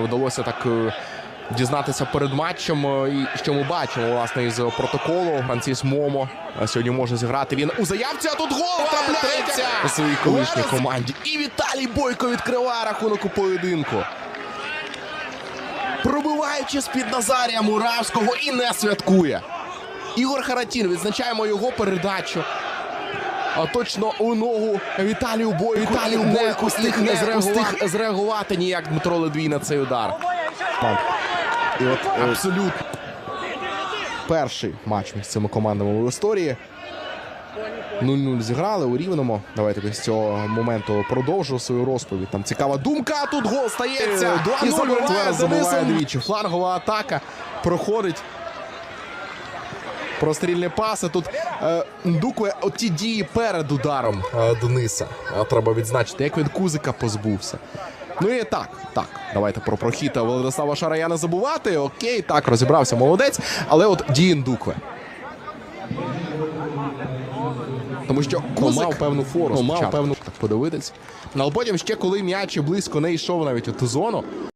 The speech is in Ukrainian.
вдалося так е, дізнатися перед матчем. е, І що ми бачимо, власне, із протоколу. Франціс Момо е, сьогодні може зіграти. Він у заявці, а тут гол трапляється у своїй колишній команді. І Віталій Бойко відкриває рахунок у поєдинку. Пробиваючи з-під Назарія Муравського і не святкує. Ігор Харатін, відзначаємо його передачу. А точно у ногу Віталію Бойку. Віталію не Бойку встиг не не зреагувати. зреагувати. зреагувати ніяк Дмитро Ледвій на цей удар. І от е, Абсолютно. Перший матч між цими командами в історії. 0-0 зіграли у рівному. Давайте з цього моменту продовжу свою розповідь. Там цікава думка. а Тут гол стається. Е, 2:0 І забиває, забиває забиває двічі. Флангова атака проходить. Прострільні паси. Тут е, Ndukwe оті дії перед ударом е, Дениса. Треба відзначити, як він Кузика позбувся. Ну і так, так. Давайте про прохід Владислава Шарая не забувати. Окей, так, розібрався, молодець. Але от дії Ndukwe. Тому що Кузик мав певну фору ну, мав певну так подивитись. Але потім ще коли м'яч близько не йшов навіть у ту зону.